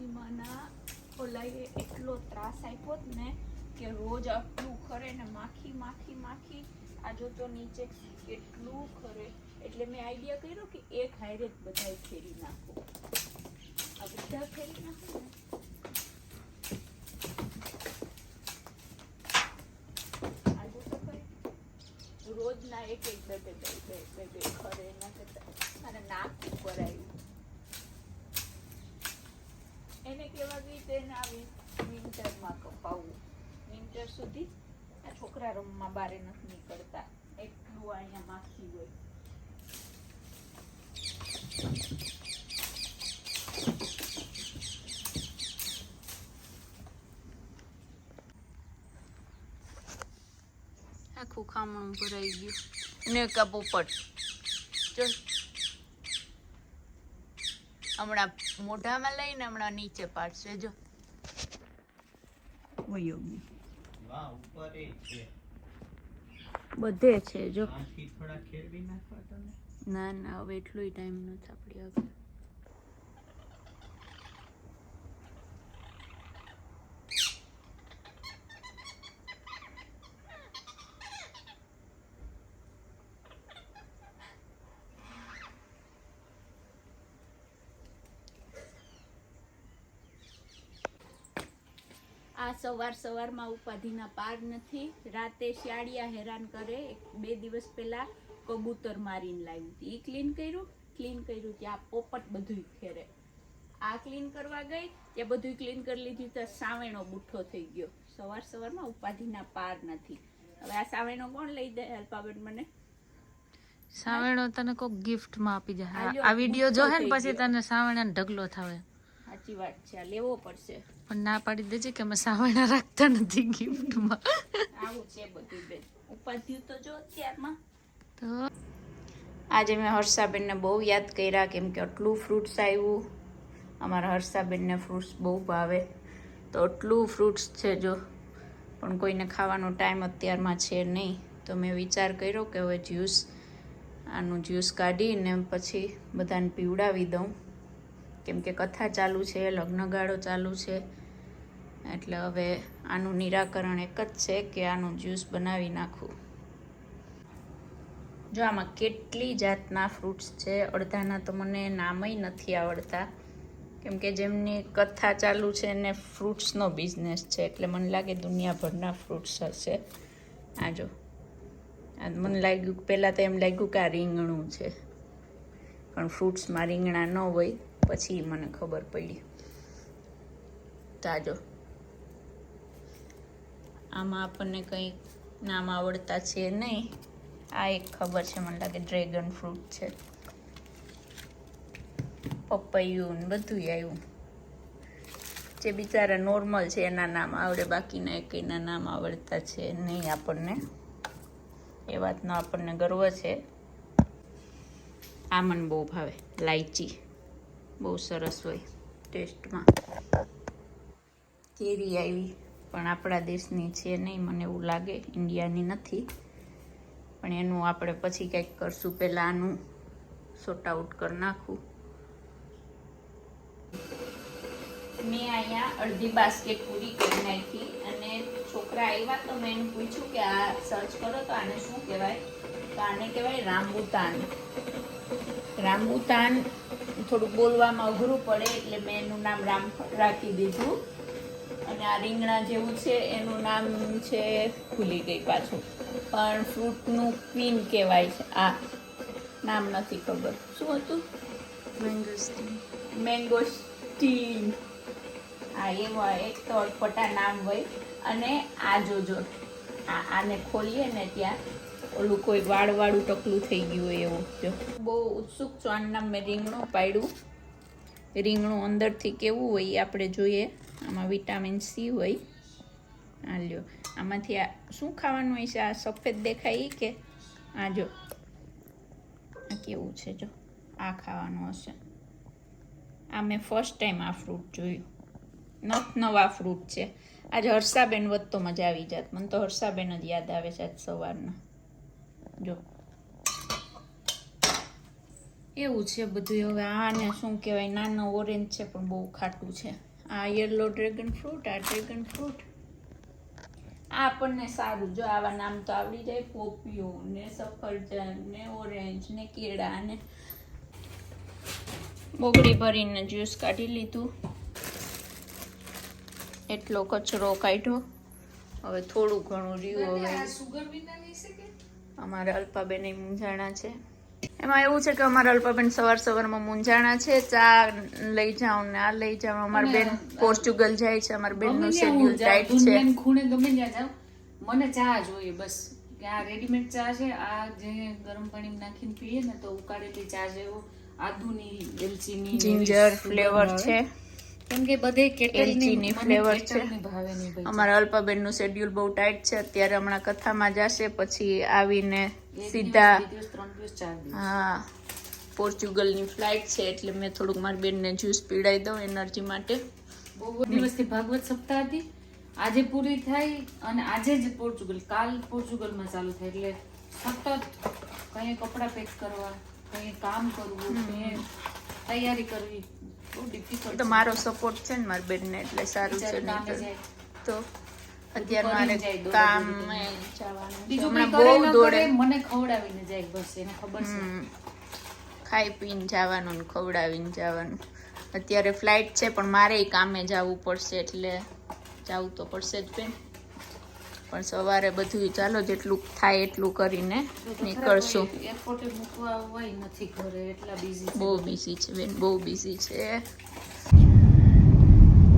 સીમાના ઓલાએ એટલો ત્રાસ આપ્યો જ ને કે રોજ આટલું ખરે ને માખી માખી માખી. આ જો તો નીચે કેટલું ખરે. એટલે મેં આઈડિયા કર્યો કે એક હાઈરે જ બધાય ફેરી નાખો. આ બધા ફેરી નાખો ને. રોજના એક એક બે બે બે બે બે ખરે. એના કરતા મારે નાક ઉપર આવ્યું. એને કેવા ગઈ તેને આવી વિન્ટરમાં કપાવવું વિન્ટર સુધી આ છોકરા રૂમમાં બારે નથી નીકળતા. એટલું અહીંયા માખી હોય. આખું ખામણું ભરાઈ ગયું. ને કા ચલ હમણાં મોઢામાં લઈને હમણાં નીચે પાડશે જો. બધે છે જો. ના ના હવે એટલો ટાઈમ નથી આપણી આગળ. આ સવાર સવારમાં ઉપાધિના પાર નથી. રાતે શિયાળિયા હેરાન કરે. બે દિવસ પહેલાં કબૂતર મારીને લાવ્યું હતી. એ ક્લીન કર્યું? ક્લીન કર્યું ત્યાં પોપટ બધું ખેરે આ ક્લીન કરવા ગઈ ત્યાં બધું ક્લીન કરી લીધું તો સાવેણો બુઠ્ઠો થઈ ગયો. સવાર સવારમાં ઉપાધિના પાર નથી. હવે આ સાવેણો કોણ લઈ દે? હેલ્પાબેન મને. સાવેણો તને કોક ગિફ્ટમાં આપી જાય આ વીડિયો જો હે ને પછી તને સાવેણા ઢગલો થાવે. સાચી વાત છે. આ લેવો પડશે. પણ ના પાડી દેજે કે અમે સાવેણા રાખતા નથી ગિફ્ટમાં. આવું છે બધું બેન. ઉપાધ્યું તો જો અત્યારમાં. તો આજે મેં હર્ષાબેનને બહુ યાદ કર્યા કેમ કે આટલું ફ્રૂટ્સ આવ્યું. અમારા હર્ષાબેનને ફ્રૂટ્સ બહુ ભાવે. તો આટલું ફ્રૂટ્સ છે જો. પણ કોઈને ખાવાનો ટાઈમ અત્યારમાં છે નહીં. તો મેં વિચાર કર્યો કે હવે જ્યુસ આનું જ્યુસ કાઢીને પછી બધાને પીવડાવી દઉં. કેમ કે કથા ચાલુ છે, લગ્નગાળો ચાલુ છે. એટલે હવે આનું નિરાકરણ એક જ છે કે આનું જ્યુસ બનાવી નાખું. જો આમાં કેટલી જાતના ફ્રૂટ્સ છે, અડધાના તો મને નામય નથી આવડતા. કેમ કે જેમની કથા ચાલુ છે, એને ફ્રૂટ્સનો બિઝનેસ છે. એટલે મને લાગે દુનિયાભરના ફ્રૂટ્સ હશે. આ જો. મને લાગ્યું, પહેલાં તો એમ લાગ્યું કે આ રીંગણું છે. પણ ફ્રૂટ્સમાં રીંગણા ન હોય. પછી મને ખબર પડી. તાજો. આમાં આપણને કંઈ નામ આવડતા છે નહીં. આ એક ખબર છે, મને લાગે ડ્રેગન ફ્રૂટ છે. પપૈયું બધું આવ્યું જે બિચારા નોર્મલ છે, એના નામ આવડે, બાકીના એકના નામ આવડતા છે નહીં આપણને. એ વાતનો આપણને ગર્વ છે. આ મને બહુ ભાવે લાઈચી બહુ સરસ હોય ટેસ્ટમાં. કેરી આવી, પણ આપણા દેશની છે નહીં, મને એવું લાગે. ઇન્ડિયાની નથી. પણ એનું આપણે પછી કંઈક કરશું, પહેલાં આનું સોટ આઉટ કરી નાખું. મેં અહીંયા અડધી બાસ્કેટ પૂરી કરી નાખી અને છોકરા આવ્યા તો મેં એને પૂછ્યું કે આ સર્ચ કરો તો આને શું કહેવાય? તો આને કહેવાય રામબુતાન રામબુતાન થોડું બોલવામાં અઘરું પડે એટલે મેં એનું નામ રામ રાખી દીધું. અને આ રીંગણા જેવું છે એનું નામ છે ભૂલી ગઈ પાછું. પણ ફ્રૂટનું ક્વીન કહેવાય છે. આ નામ નથી ખબર. શું હતું? મેંગો સ્ટીન હા એવા એક તો અટપટા નામ હોય. અને આ જોજો. આ આને ખોલીએ ને ત્યાં ઓલું કોઈ વાળવાળું ટકલું થઈ ગયું હોય એવું, જો. બહુ ઉત્સુક છું આના મેં રીંગણું પાડ્યું. રીંગણું અંદરથી કેવું હોય આપણે જોઈએ. આમાં વિટામિન સી હોય. આ લ્યો. આમાંથી આ શું ખાવાનું હોય છે? આ સફેદ દેખાય કે? આ જો. આ કેવું છે જો? આ ખાવાનું હશે. આ મેં ફર્સ્ટ ટાઈમ આ ફ્રૂટ જોયું. નથ નવા ફ્રૂટ છે. આજે હર્ષાબેન વધતો મજા આવી જાત. મને તો હર્ષાબેન જ યાદ આવે છે આજ સવારના. જો. એવું છે બધું. હવે આને શું કહેવાય? નાનો ઓરેન્જ છે પણ બહુ ખાટું છે. આ યલો ડ્રેગન ફ્રૂટ આ ડ્રેગન ફ્રૂટ આ આપણને સારું. જો આવા નામ તો આવડી જાય. પોપિયો ને સફરજન ને ઓરેન્જ ને કેળા ને બોગડી ભરીને જ્યુસ કાઢી લીધું. એટલો કચરો કાઢ્યો. હવે થોડું ઘણું રહ્યું. હવે અમારા અલ્પાબેન એ મૂંઝાણા છે. એમાં એવું છે કે અમારા અલ્પાબેન સવાર સવારમાં મૂંઝાણા છે. ચા લઈ જાઉં ને આ લઈ જાઉં અમારા બેન પોર્ચુગલ જાય છે અમારા બેનનું શેડ્યુલ ટાઈટ છે. ખૂણે ગમે ત્યાં જાઉં મને ચા જોઈએ બસ. કે આ રેડીમેડ ચા છે આ જે ગરમ પાણી નાખીને પીએ ને તો ઉકાળેલી ચા જેવું આદુની એલચીની જિંજર ફ્લેવર છે. કેમ કે બધે કેટલની flavor છે. અમારા અલ્પાબેનનું શેડ્યુલ બહુ ટાઈટ છે. અત્યારે હમણાં કથામાં જશે પછી આવીને સીધા હા પોર્ચુગલની ફ્લાઇટ છે એટલે મેં થોડુંક મારી બેનને જ્યુસ પીડાઈ દઉં એનર્જી માટે. બહુ દિવસથી ભાગવત સપ્તાહ હતી. આજે પૂરી થાય અને આજે જ પોર્ચુગલ કાલ પોર્ચુગલમાં ચાલુ થાય. એટલે સતત કઈ કપડાં પેક કરવા કઈ કામ કરવું કઈ તૈયારી કરવી તો મારો સપોર્ટ છે ને મારી બેનને એટલે સારું છે નહીં તો અત્યારે મારે કામ દોડે. બીજું બહુ મને ખવડાવીને જાય બસ એને ખબર છે. ખાઈ પીને જવાનું ને ખવડાવીને જવાનું. અત્યારે ફ્લાઇટ છે પણ મારે કામે જવું પડશે એટલે જવું તો પડશે જ બેન. પણ સવારે બધું ચાલો જેટલું થાય એટલું કરીને નીકળશું. એરપોર્ટે મૂકવા હોય નથી ઘરે એટલા બિઝી બહુ બિઝી છે બેન બહુ બિઝી છે.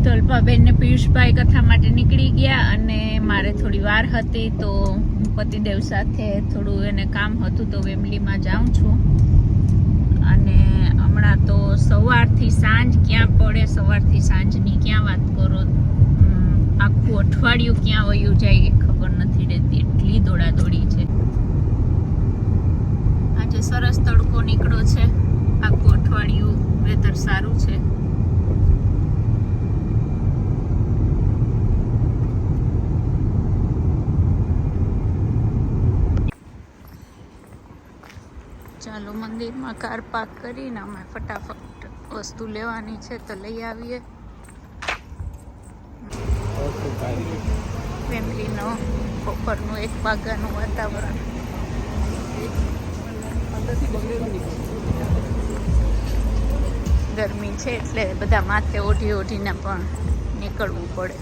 તલ્પાબેન ને પિયુષભાઈ કથા માટે નીકળી ગયા અને મારે થોડી વાર હતી તો પતિદેવ સાથે થોડું એને કામ હતું તો વેમલીમાં જાઉં છું. અને હમણાં તો સવારથી સાંજ ક્યાં પડે સવારથી સાંજની ક્યાં વાત કરો? આખું અઠવાડિયું ક્યાં વયું જાય એ ખબર નથી રહેતી. એટલી દોડાદોડી છે. આજે સરસ તડકો નીકળ્યો છે. આખું અઠવાડિયું વેધર સારું છે. ચાલો મંદિરમાં કાર પાર્ક કરીને અમે ફટાફટ વસ્તુ લેવાની છે તો લઈ આવીએ. ફેમિલીનો બપોરનું એક વાગ્યાનું વાતાવરણ. ગરમી છે એટલે બધા માથે ઓઢી ઓઢીને પણ નીકળવું પડે.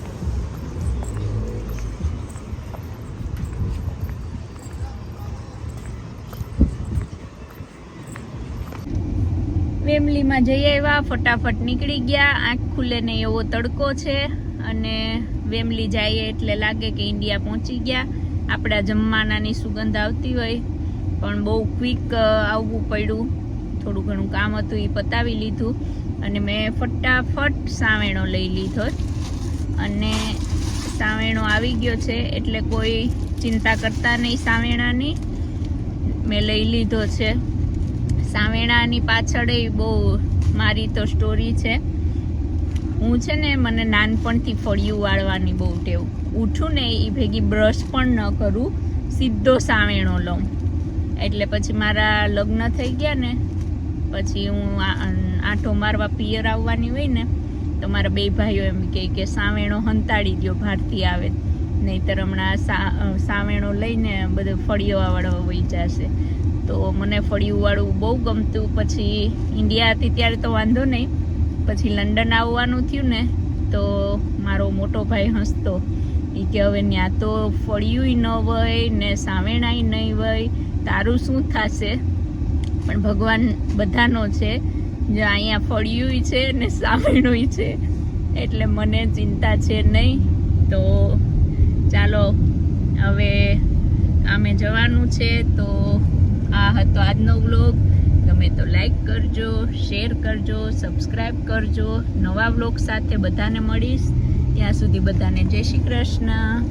ફેમિલીમાં જઈ આવ્યા, ફટાફટ નીકળી ગયા, આંખ ખુલે ને એવો તડકો છે. અને વેમલી જઈએ એટલે લાગે કે ઇન્ડિયા પહોંચી ગયા. આપણા જમવાનાની સુગંધ આવતી હોય. પણ બહુ ક્વિક આવવું પડ્યું. થોડું ઘણું કામ હતું એ પતાવી લીધું. અને મેં ફટાફટ સાવેણો લઈ લીધો. અને સાવેણો આવી ગયો છે એટલે કોઈ ચિંતા કરતા નહીં સાવેણાની. મેં લઈ લીધો છે. સાવેણાની પાછળ બહુ મારી તો સ્ટોરી છે. હું છે ને, મને નાનપણથી ફળિયું વાળવાની બહુ ટેવ. ઉઠું ને એ ભેગી બ્રશ પણ ન કરું, સીધો સાવેણો લઉં. એટલે પછી મારા લગ્ન થઈ ગયા ને, પછી હું આંટો મારવા પિયર આવવાની હોય ને, તો મારા બે ભાઈઓ એમ કહે કે સાવેણો હંતાડી દો ભારતી આવે. નહીંતર હમણાં સાવેણો લઈને બધું ફળિયો વાળવા વહી જશે. તો મને ફળિયું વાળવું બહુ ગમતું. પછી ઇન્ડિયા હતી ત્યારે તો વાંધો નહીં પછી લંડન આવવાનું થયું ને, તો મારો મોટો ભાઈ હસતો. એ કે હવે ત્યાં તો ફળિયું ન વય ને સાવેણાય નહીં વય, તારું શું થશે? પણ ભગવાન બધાનો છે, જે અહીંયા ફળિયું છે ને સાવેણું છે, એટલે મને ચિંતા છે નહીં તો ચાલો, હવે આમે જવાનું છે, તો આ હતો આજનો વ્લોગ. ગમે તો લાઈક કરજો શેર કરજો સબસ્ક્રાઈબ કરજો. નવા બ્લોગ સાથે બધાને મળીશ. ત્યાં સુધી બધાને જય શ્રી કૃષ્ણ.